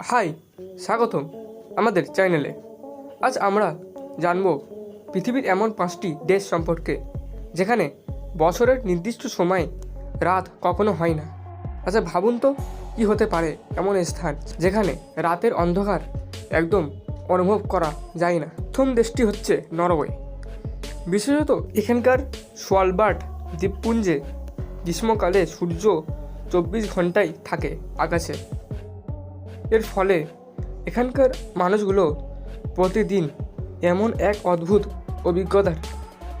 High, স্বাগতম আমাদের চ্যানেলে। আজ আমরা জানব পৃথিবীর এমন পাঁচটি দেশ সম্পর্কে, যেখানে বছরের নির্দিষ্ট সময়ে রাত কখনো হয় না। আচ্ছা ভাবুন তো, কী হতে পারে এমন স্থান যেখানে রাতের অন্ধকার একদম অনুভব করা যায় না। প্রথম দেশটি হচ্ছে নরওয়ে। বিশেষত এখানকার সোয়ালবার্ড দ্বীপপুঞ্জে গ্রীষ্মকালে সূর্য চব্বিশ ঘন্টাই থাকে আকাশে। এর ফলে এখানকার মানুষগুলো প্রতিদিন এমন এক অদ্ভুত অভিজ্ঞতার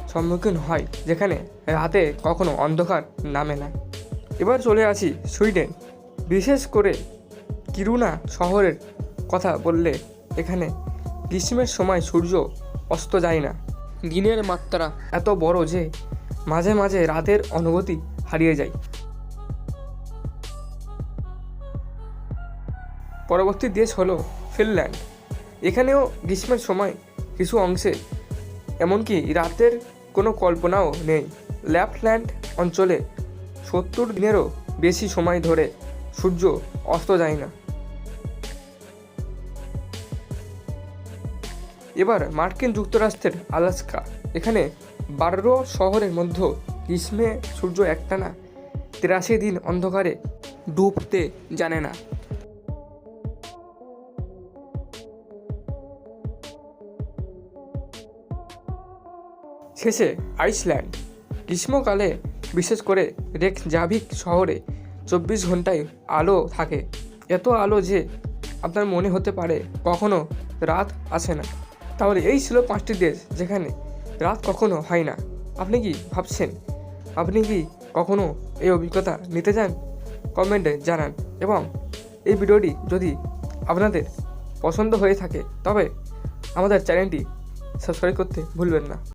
সম্মুখীন হয়, যেখানে রাতে কখনো অন্ধকার নামে না। এবার চলে আসি সুইডেন। বিশেষ করে কিরুনা শহরের কথা বললে এখানে গ্রীষ্মের সময় সূর্য অস্ত যায় না। দিনের মাত্রা এত বড় যে মাঝে মাঝে রাতের অনুভূতি হারিয়ে যায়। পরবর্তী দেশ হলো ফিনল্যান্ড। এখানেও গ্রীষ্মের সময় কিছু অংশে, এমনকি রাতের কোনো কল্পনাও নেই। ল্যাপল্যান্ড অঞ্চলে সত্তর দিনেরও বেশি সময় ধরে সূর্য অস্ত যায় না। এবার মার্কিন যুক্তরাষ্ট্রের আলাস্কা। এখানে বারো শহরের মধ্যে গ্রীষ্মে সূর্য একটানা, তিরাশি দিন অন্ধকারে ডুবতে জানে না। শেষে আইসল্যান্ড, গ্রীষ্মকালে বিশেষ করে রেকজাভিক শহরে চব্বিশ ঘন্টায় আলো থাকে। এত আলো যে আপনার মনে হতে পারে কখনো রাত আসে না। তাহলে এই ছিল পাঁচটি দেশ যেখানে রাত কখনো হয় না। আপনি কি ভাবছেন? আপনি কি কখনো এই অভিজ্ঞতা নিতে চান? কমেন্টে জানান এবং এই ভিডিওটি যদি আপনাদের পছন্দ হয়ে থাকে, তবে আমাদের চ্যানেলটি সাবস্ক্রাইব করতে ভুলবেন না।